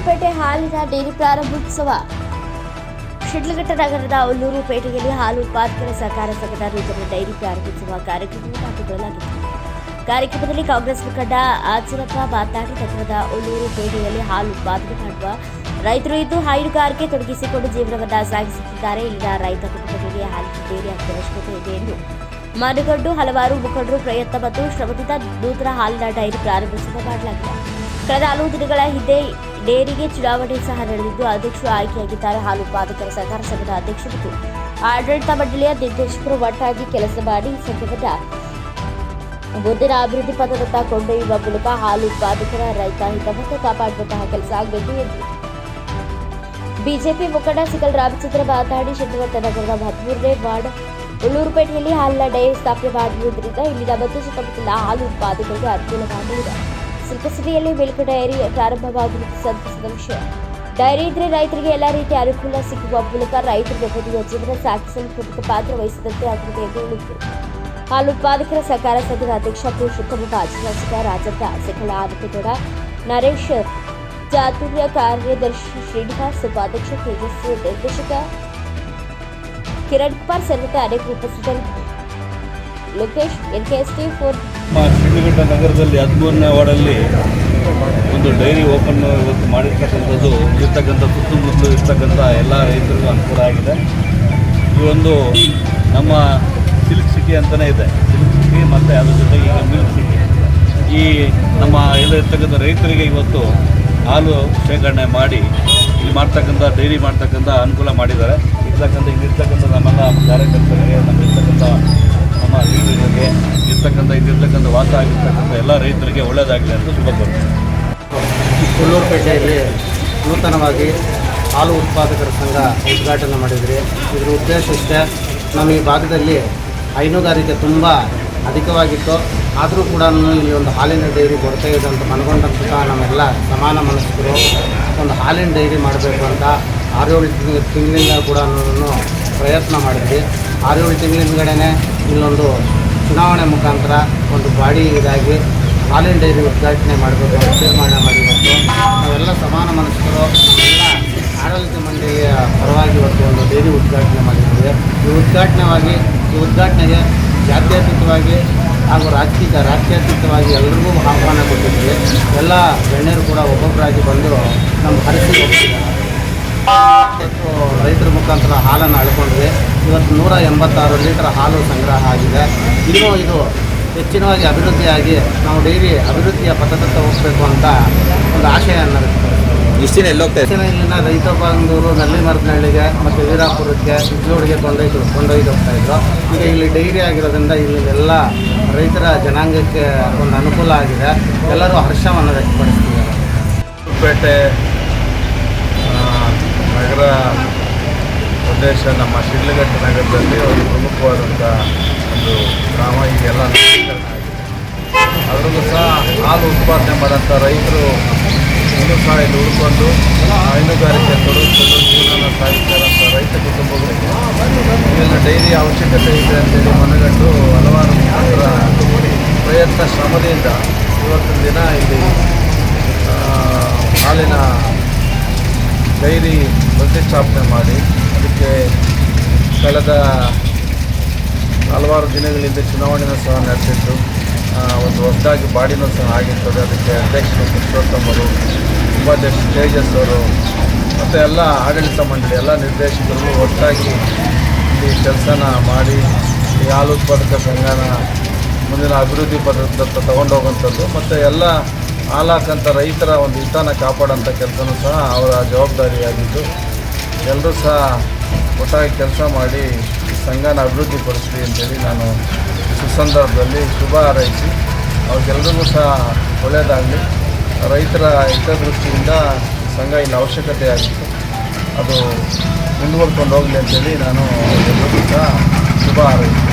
ಉಳ್ಳೂರುಪೇಟೆ ಹಾಲಿನ ಡೈರಿ ಪ್ರಾರಂಭೋತ್ಸವ. ಶಿಡ್ಲಘಟ್ಟ ನಗರದ ಉಳ್ಳೂರುಪೇಟೆಯಲ್ಲಿ ಹಾಲು ಉತ್ಪಾದಕರ ಸಹಕಾರ ಸಂಘದ ನೂತನ ಡೈರಿ ಪ್ರಾರಂಭೋತ್ಸವ ಕಾರ್ಯಕ್ರಮವನ್ನು ಹಾಕಿಕೊಳ್ಳಲಾಗಿತ್ತು ಕಾರ್ಯಕ್ರಮದಲ್ಲಿ ಕಾಂಗ್ರೆಸ್ ಮುಖಂಡ ಆಚರಪ್ಪ ಮಾತನಾಡಿ, ನಗರದ ಉಳ್ಳೂರುಪೇಟೆಯಲ್ಲಿ ಹಾಲು ಉತ್ಪಾದನೆ ಮಾಡುವ ರೈತರು ಇದ್ದು ಹೈನುಗಾರಿಕೆ ತೊಡಗಿಸಿಕೊಂಡು ಜೀವನವನ್ನು ಸಾಗಿಸುತ್ತಿದ್ದಾರೆ. ಇಲ್ಲಿನ ರೈತ ಕುಟುಂಬಗಳಿಗೆ ಹಾಲಿನ ಡೈರಿ ಅವಶ್ಯಕತೆ ಇದೆ ಎಂದು ಮನಗಂಡು ಹಲವಾರು ಮುಖಂಡರು ಪ್ರಯತ್ನ ಮತ್ತು ಶ್ರಮದಿಂದ ನೂತನ ಹಾಲಿನ ಡೈರಿ ಪ್ರಾರಂಭಿಸುವ ಮಾಡಲಾಗಿದೆ. ಕಳೆದ ಹಲವು ದಿನಗಳ ಹಿಂದೆ ಡೇರಿಗೆ ಚುನಾವಣೆ ಸಹ ನಡೆದಿದ್ದು, ಅಧ್ಯಕ್ಷರು ಆಯ್ಕೆಯಾಗಿದ್ದಾರೆ. ಹಾಲು ಉತ್ಪಾದಕರ ಸಹಕಾರ ಸಂಘದ ಅಧ್ಯಕ್ಷ ಮತ್ತು ಆಡಳಿತ ಮಂಡಳಿಯ ನಿರ್ದೇಶಕರು ಒಟ್ಟಾಗಿ ಕೆಲಸ ಮಾಡಿ ಸಂಘವನ್ನ ಮುಂದಿನ ಅಭಿವೃದ್ಧಿ ಪಥದತ್ತ ಕೊಂಡೊಯ್ಯುವ ಮೂಲಕ ಹಾಲು ಉತ್ಪಾದಕರ ರೈತ ಹಿತವನ್ನು ಕಾಪಾಡುವಂತಹ ಕೆಲಸ ಆಗಬೇಕು ಎಂದರು ಬಿಜೆಪಿ ಮುಖಂಡ ಸಿಗಲ್ ರಾಮಚಂದ್ರ ಮಾತನಾಡಿ, ಶನಿವಾರ ನಗರದ ಹದಿಮೂರನೇ ವಾರ್ಡ್ ಉಳ್ಳೂರುಪೇಟೆಯಲ್ಲಿ ಹಾಲಿನ ಡೈರಿ ಸ್ಥಾಪನೆ ಮಾಡಿರುವುದರಿಂದ ಇಲ್ಲಿನ ಮತ್ತು ಸುತ್ತಮುತ್ತಲ ಹಾಲು ಉತ್ಪಾದಕರಿಗೆ ಅನುಕೂಲವಾಗಲಿದೆ. ಸಿಲ್ಕ್ ಸಿಟಿಯಲ್ಲಿ ಮಿಲ್ಕ್ ಡೈರಿ ಪ್ರಾರಂಭವಾಗಿರುವುದು ಸಂತಸದ ವಿಷಯ. ಡೈರಿ ಇದ್ರೆ ರೈತರಿಗೆ ಎಲ್ಲ ರೀತಿಯ ಅನುಕೂಲ ಸಿಗುವ ಮೂಲಕ ರೈತರ ನೆಮ್ಮದಿಯ ಜೀವನ ಸಾಗಿಸಲು ಪ್ರಮುಖ ಪಾತ್ರ ವಹಿಸಿದಂತೆ ಆಗಿದೆ ಎಂದು ಹೇಳಿದರು. ಹಾಲು ಉತ್ಪಾದಕರ ಸಹಕಾರ ಸಂಘದ ಅಧ್ಯಕ್ಷ ಪುರುಷೋತ್ತಮ ಶಾಸಕ ರಾಜಪ್ಪ, ಸಕಲ ಆದಿತ್ಯಗೌಡ, ನರೇಶ್ ಚಾತುರ್ಯ ಕಾರ್ಯದರ್ಶಿ ಶ್ರೀನಿವಾಸ್, ಉಪಾಧ್ಯಕ್ಷ ತೇಜಸ್ವಿ ನಿರ್ದೇಶಕ ಕಿರಣ್ ಕುಮಾರ್ ಸೇರಿದಂತೆ ಅನೇಕ ಉಪಸ್ಥಿತರಿದ್ದರು. Lokesh, NKST four. ನಮ್ಮ ಶಿಡ್ಲಘಟ್ಟ ನಗರದಲ್ಲಿ ಹದಿಮೂರನೇ ವಾರ್ಡಲ್ಲಿ ಒಂದು ಡೈರಿ ಓಪನ್ ಇವತ್ತು ಮಾಡಿರ್ತಕ್ಕಂಥದ್ದು, ಇರ್ತಕ್ಕಂಥ ಸುತ್ತಮುತ್ತಲು ಇರ್ತಕ್ಕಂಥ ಎಲ್ಲ ರೈತರಿಗೂ ಅನುಕೂಲ ಆಗಿದೆ. ಈ ಒಂದು ನಮ್ಮ ಸಿಲ್ಕ್ ಸಿಟಿ ಅಂತಲೇ ಇದೆ. ಸಿಲ್ಕ್ ಸಿಟಿ ಮತ್ತು ಅದ್ರ ಜೊತೆಗೆ ಈಗ ಮಿಲ್ಕ್ ಸಿಟಿ. ಈ ನಮ್ಮ ಎಲ್ಲ ಇರ್ತಕ್ಕಂಥ ರೈತರಿಗೆ ಇವತ್ತು ಹಾಲು ಶೇಖರಣೆ ಮಾಡಿ, ಇಲ್ಲಿ ಮಾಡ್ತಕ್ಕಂಥ, ಡೈರಿ ಮಾಡ್ತಕ್ಕಂಥ ಅನುಕೂಲ ಮಾಡಿದ್ದಾರೆ. ಇರ್ತಕ್ಕಂಥ, ಇಲ್ಲಿರ್ತಕ್ಕಂಥ ನಮ್ಮೆಲ್ಲ ಕಾರ್ಯಕರ್ತರಿಗೆ ನಮ್ಮ ಇರ್ತಕ್ಕಂಥ ನಮ್ಮ ಲೀಡರ್ಗಳಿಗೆ ಇರ್ತಕ್ಕಂಥ ಇದ್ದಿರ್ತಕ್ಕಂಥ ವಾಸ ಆಗಿರ್ತಕ್ಕಂಥ ಎಲ್ಲ ರೈತರಿಗೆ ಒಳ್ಳೆಯದಾಗಲಿ ಅಂತ ಶುಭ ಕೋರ್ತೇನೆ ಕೊಲ್ಲೂರುಪೇಟೆಯಲ್ಲಿ ನೂತನವಾಗಿ ಹಾಲು ಉತ್ಪಾದಕರ ಸಂಘ ಉದ್ಘಾಟನೆ ಮಾಡಿದ್ರಿ. ಇದರ ಉದ್ದೇಶ ಇಷ್ಟೇ, ನಮ್ಮ ಈ ಭಾಗದಲ್ಲಿ ಹೈನುಗಾರಿಕೆ ತುಂಬ ಅಧಿಕವಾಗಿತ್ತು. ಆದರೂ ಕೂಡ ಇಲ್ಲಿ ಒಂದು ಹಾಲಿನ ಡೈರಿ ಬರ್ತಾ ಇದೆ ಅಂತ ಮನಗೊಂಡಂತಹ ನಮ್ಮೆಲ್ಲ ಸಮಾನ ಮನಸ್ಕರು ಒಂದು ಹಾಲಿನ ಡೈರಿ ಮಾಡಬೇಕು ಅಂತ ಆರೇಳು ತಿಂಗ್- ತಿಂಗಳಿಂದ ಕೂಡ ಪ್ರಯತ್ನ ಮಾಡಿದ್ವಿ. ಆರೇಳು ತಿಂಗಳಿಂದಗಡೆ ಇಲ್ಲೊಂದು ಚುನಾವಣೆ ಮುಖಾಂತರ ಒಂದು ಬಾಡಿ ಇದಾಗಿ ಹಾಲಿನ ಡೈರಿ ಉದ್ಘಾಟನೆ ಮಾಡಬೇಕು ತೀರ್ಮಾನ ಮಾಡಿಇವತ್ತು ನಾವೆಲ್ಲ ಸಮಾನ ಮನಸ್ಕರು ಎಲ್ಲ ಆಡಳಿತ ಮಂಡಳಿಯ ಪರವಾಗಿ ಇವತ್ತು ಒಂದು ಡೈರಿ ಉದ್ಘಾಟನೆ ಮಾಡಿದ್ದೇವೆ. ಈ ಉದ್ಘಾಟನೆವಾಗಿ, ಈ ಉದ್ಘಾಟನೆಗೆ ಜಾತ್ಯತೀತವಾಗಿ ಹಾಗೂ ರಾಜಕೀಯ ರಾಜ್ಯಾತೀತವಾಗಿ ಎಲ್ರಿಗೂ ಆಹ್ವಾನ ಕೊಟ್ಟಿದ್ದೀವಿ. ಎಲ್ಲ ಗಣ್ಯರು ಕೂಡ ಒಬ್ಬೊಬ್ಬರಾಗಿ ಬಂದು ನಮ್ಮ ಹರಿಸಿ ಹೋಗ್ತಿದ್ದಾರೆ. ರೈತರ ಮುಖಾಂತರ ಹಾಲನ್ನು ಅಳ್ಕೊಂಡ್ವಿ ಇವತ್ತು ನೂರ ಎಂಬತ್ತಾರು ಲೀಟರ್ ಹಾಲು ಸಂಗ್ರಹ ಆಗಿದೆ. ಇನ್ನೂ ಇದು ಹೆಚ್ಚಿನವಾಗಿ ಅಭಿವೃದ್ಧಿಯಾಗಿ ನಾವು ಡೈರಿ ಅಭಿವೃದ್ಧಿಯ ಪಥದತ್ತ ಹೋಗಬೇಕು ಅಂತ ಒಂದು ಆಶಯವನ್ನು ಇಷ್ಟಿನ ಎಲ್ಲೋಗ್ತಾ ಇಲ್ಲಿನ ರೈತ ಬಾಂಧವರು ನಲ್ಲಿ ಮರದನಹಳ್ಳಿಗೆ ಮತ್ತು ವೀರಾಪುರಕ್ಕೆ ಸಿದ್ದೋಡಿಗೆ ಕೊಂಡೊಯ್ದು ಕೊಂಡೊಯ್ದು ಹೋಗ್ತಾ ಇದ್ರು. ಈಗ ಇಲ್ಲಿ ಡೈರಿ ಆಗಿರೋದ್ರಿಂದ ಇಲ್ಲಿ ಎಲ್ಲ ರೈತರ ಜನಾಂಗಕ್ಕೆ ಒಂದು ಅನುಕೂಲ ಆಗಿದೆ. ಎಲ್ಲರೂ ಹರ್ಷವನ್ನು ವ್ಯಕ್ತಪಡಿಸ್ತಿದ್ದಾರೆ. ಪೇಟೆ ನಗರ ಪ್ರದೇಶ ನಮ್ಮ ಶಿಡ್ಲಘಟ್ಟ ನಗರದಲ್ಲಿ ಒಂದು ಪ್ರಮುಖವಾದಂಥ ಒಂದು ಗ್ರಾಮ ಈಗೆಲ್ಲ ಅದರಲ್ಲೂ ಸಹ ಹಾಲು ಉತ್ಪಾದನೆ ಮಾಡೋಂಥ ರೈತರು ಇನ್ನೂ ಸಹ ಇಲ್ಲಿ ಉಳ್ಕೊಂಡು ಹೈನುಗಾರಿಕೆ ತೊಡಗಿಸಿಕೊಂಡು ಜೀವನ ಸಾಗಿಸ್ತಾರಂಥ ರೈತ ಕುಟುಂಬಗಳಿಗೆ ಇಲ್ಲಿನ ಡೈರಿ ಅವಶ್ಯಕತೆ ಇದೆ ಅಂತೇಳಿ ಮನಗಂಡು ಹಲವಾರು ಮುಖಂಡರ ಪ್ರಯತ್ನ ಶ್ರಮದಿಂದ ಇವತ್ತಿನ ದಿನ ಇಲ್ಲಿ ಹಾಲಿನ ಡೈರಿ ಪ್ರತಿಷ್ಠಾಪನೆ ಮಾಡಿ ಅದಕ್ಕೆ ಕಳೆದ ಹಲವಾರು ದಿನಗಳಿಂದ ಚುನಾವಣೆಯೂ ಸಹ ನಡೆಸಿತ್ತು ಒಂದು ಹೊಸದಾಗಿ ಬಾಡಿನೂ ಸಹ ಆಗಿರ್ತದೆ. ಅದಕ್ಕೆ ಅಧ್ಯಕ್ಷರು, ಪುರುಷೋತ್ತಮರು ಉಪಾಧ್ಯಕ್ಷ ತೇಜಸ್ ಅವರು ಮತ್ತು ಎಲ್ಲ ಆಡಳಿತ ಮಂಡಳಿ, ಎಲ್ಲ ನಿರ್ದೇಶಕರು ಒಟ್ಟಾಗಿ ಇಲ್ಲಿ ಕೆಲಸನ ಮಾಡಿ, ಈ ಹಾಲು ಉತ್ಪಾದಕ ಸಂಘನ ಮುಂದಿನ ಅಭಿವೃದ್ಧಿ ಪದದತ್ತ ತಗೊಂಡು ಹೋಗುವಂಥದ್ದು ಮತ್ತು ಎಲ್ಲ ಹಾಲಾಕಂಥ ರೈತರ ಒಂದು ಹಿತನ ಕಾಪಾಡೋಂಥ ಕೆಲಸನೂ ಸಹ ಅವರ ಜವಾಬ್ದಾರಿಯಾಗಿದ್ದು, ಎಲ್ಲರೂ ಸಹ ಒಟ್ಟಾಗಿ ಕೆಲಸ ಮಾಡಿ ಸಂಘನ ಅಭಿವೃದ್ಧಿ ಅಭಿವೃದ್ಧಿಪಡಿಸಲಿ ಅಂತೇಳಿ ನಾನು ಸುಸಂದರ್ಭದಲ್ಲಿ ಶುಭ ಹಾರೈಸಿ, ಅವ್ರಿಗೆಲ್ರಿಗೂ ಸಹ ಒಳ್ಳೆಯದಾಗಲಿ. ರೈತರ ಹಿತದೃಷ್ಟಿಯಿಂದ ಸಂಘ ಇಲ್ಲಿ ಅವಶ್ಯಕತೆ ಆಗಿತ್ತು. ಅದು ಮುಂದುವರ್ಕೊಂಡು ಹೋಗಲಿ ಅಂತೇಳಿ ನಾನು ಎಲ್ಲರಿಗೂ ಸಹ ಶುಭ ಹಾರೈಸಿ.